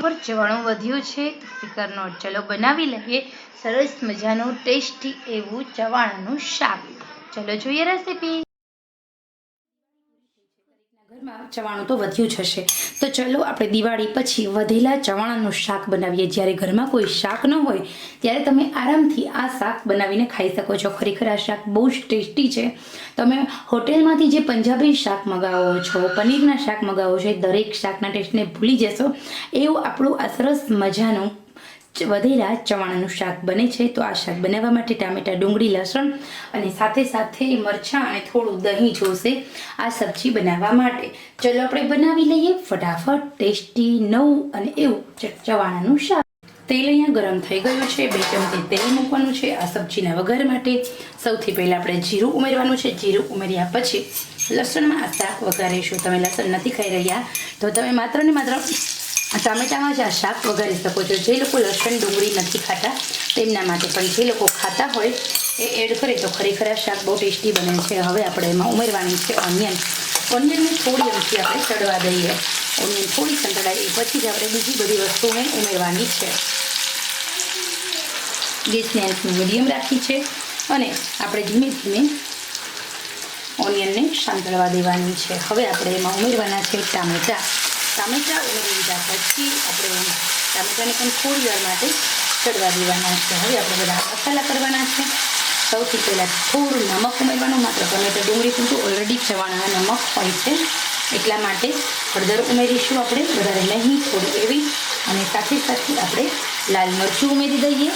પર ચવાણું વધ્યું છે. તો ફિકર નોટ ચલો બનાવી લઈએ. સરસ મજાનું, ટેસ્ટી એવું ચવાણાનું શાક. ચલો જોઈએ રેસીપી ચવાણું તો વધ્યું જ હશે. તો ચલો આપણે દિવાળી પછી વધેલા ચવાણાનું શાક બનાવીએ. જ્યારે ઘરમાં કોઈ શાક ન હોય, ત્યારે તમે આરામથી આ શાક બનાવીને ખાઈ શકો છો. ખરેખર આ શાક બહુ જ ટેસ્ટી છે. તમે હોટેલમાંથી જે પંજાબી શાક મગાવો છો, પનીરના શાક મગાવો છો, એ દરેક શાકના ટેસ્ટને ભૂલી જશો. એવું આપણું આ સરસ મજાનું વધેલા ચવાણાનું શાક બને છે, તો આ શાક બનાવવા માટે ટામેટા, ડુંગળી, લસણ અને સાથે સાથે મરચાં અને થોડું દહીં જોશે આ સબ્જી બનાવવા માટે. ચલો આપણે બનાવી લઈએ ફટાફટ ટેસ્ટી, નવું અને એવું ચવાણાનું શાક. તેલ અહીંયા ગરમ થઈ ગયું છે, બે ચમચી તેલ મૂકવાનું છે આ સબ્જીના વઘાર માટે. સૌથી પહેલાં આપણે જીરું ઉમેરવાનું છે, જીરું ઉમેર્યા પછી લસણમાં આ શાક વઘારીશું. તમે લસણ નથી ખાઈ રહ્યા, તો તમે માત્ર ને માત્ર ટામેટામાં જ આ શાક વઘારી શકો છો, જે લોકો લસણ, ડુંગળી નથી ખાતા, તેમના માટે પણ જે લોકો ખાતા હોય, એ એડ કરે તો ખરેખર આ શાક બહુ ટેસ્ટી બને છે. હવે આપણે એમાં ઉમેરવાની છે ઓનિયન ઓનિયનને થોડી અમથી આપણે ચડવા દઈએ. ઓનિયન થોડી સંતળાય પછી જ આપણે બીજી બધી વસ્તુને ઉમેરવાની છે. ગેસની આંચ મીડિયમ રાખી છે અને આપણે ધીમે ધીમે ઓનિયનને સાંતળવા દેવાની છે. હવે આપણે એમાં ઉમેરવાના છે ટામેટાં. ટામેટાં ઉમેરી દીધા પછી આપણે ટામેટાને પણ થોડી વાર માટે ચડવા દેવાના છે. હવે આપણે બધા મસાલા કરવાના છે. સૌથી પહેલાં થોડું નમક ઉમેરવાનું, માત્ર ટમેટા ડુંગળી પૂરતું ઓલરેડી ચવાણાના નમક હોય છે. એટલા માટે હળદર ઉમેરીશું આપણે, વધારે નહીં, થોડી એવી. અને સાથે સાથે આપણે લાલ મરચું ઉમેરી દઈએ.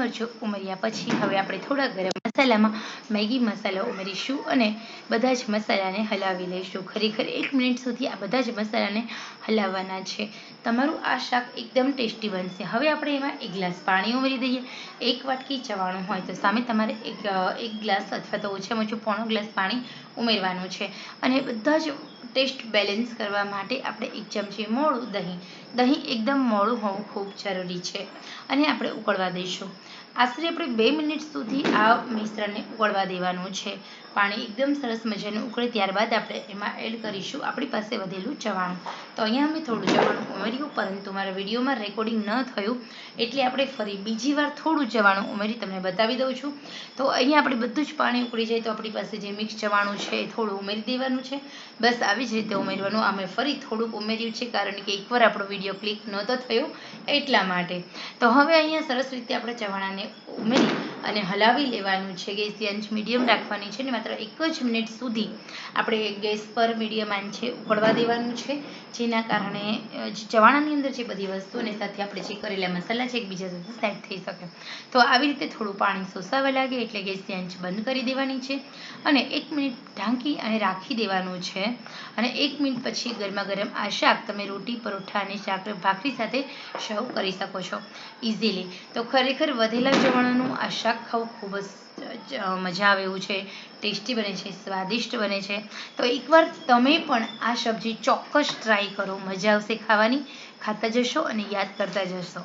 મરચું ઉમેર્યા પછી હવે આપણે થોડા ગરમ મસાલામાં મેગી મસાલો ઉમેરીશું અને બધા જ મસાલાને હલાવી લઈશું. ખરેખર એક મિનિટ સુધી આ બધા જ મસાલાને હલાવવાના છે. તમારું આ શાક એકદમ ટેસ્ટી બનશે. હવે આપણે એમાં એક ગ્લાસ પાણી ઉમેરી દઈએ. એક વાટકી ચવાણું હોય તો સામે તમારે એક એક ગ્લાસ અથવા તો ઓછામાં ઓછું પોણો ગ્લાસ પાણી ઉમેરવાનું છે. અને બધા જ ટેસ્ટ બેલેન્સ કરવા માટે આપણે એક ચમચી મોળું દહીં. દહીં એકદમ મોળું હોવું ખૂબ જરૂરી છે. અને આપણે ઉકળવા દઈશું. આશરે આપણે બે મિનિટ સુધી આ મિશ્રણને ઉકળવા દેવાનું છે. પાણી એકદમ સરસ મજાનું ઉકળે ત્યારબાદ આપણે એમાં એડ કરીશું આપણી પાસે વધેલું ચવાણું. તો અહીંયા અમે થોડું ચવાણું ઉમેર્યું, પરંતુ મારા વિડીયોમાં રેકોર્ડિંગ ન થયું, એટલે આપણે ફરી બીજી વાર થોડું ચવાણું ઉમેરી તમને બતાવી દઉં છું. તો અહીંયા આપણે બધું જ પાણી ઉકળી જાય, તો આપણી પાસે જે મિક્સ ચવાણું છે એ થોડું ઉમેરી દેવાનું છે. બસ આવી જ રીતે ઉમેરવાનું. અમે ફરી થોડુંક ઉમેર્યું છે, કારણ કે એકવાર આપણો વીડિયો ક્લિક નહોતો થયો એટલા માટે. તો હવે અહીંયા સરસ રીતે આપણે ચવાણાને ઉમેરી અને હલાવી લેવાનું છે. ગેસની આંચ મીડિયમ રાખવાની છે ને માત્ર એક જ મિનિટ સુધી આપણે ગેસ પર મીડિયમ આંચે ઉકળવા દેવાનું છે. જેના કારણે ચવાણાની અંદર જે બધી વસ્તુઓને સાથે આપણે જે કરેલા મસાલા છે એકબીજા સાથે સેટ થઈ શકે. તો આવી રીતે થોડું પાણી સોસાવા લાગે એટલે ગેસની આંચ બંધ કરી દેવાની છે અને એક મિનિટ ઢાંકી અને રાખી દેવાનું છે. અને એક મિનિટ પછી ગરમા ગરમ આ શાક તમે રોટી, પરોઠા અને શાક ભાખરી સાથે સર્વ કરી શકો છો ઇઝીલી તો ખરેખર વધેલા ચવાણાનું આ ખાવું ખૂબ જ મજા આવે એવું છે, ટેસ્ટી બને છે, સ્વાદિષ્ટ બને છે. તો એકવાર તમે પણ આ સબ્જી ચોક્કસ ટ્રાય કરો, મજા આવશે ખાવાની. ખાતા જશો અને યાદ કરતા જશો.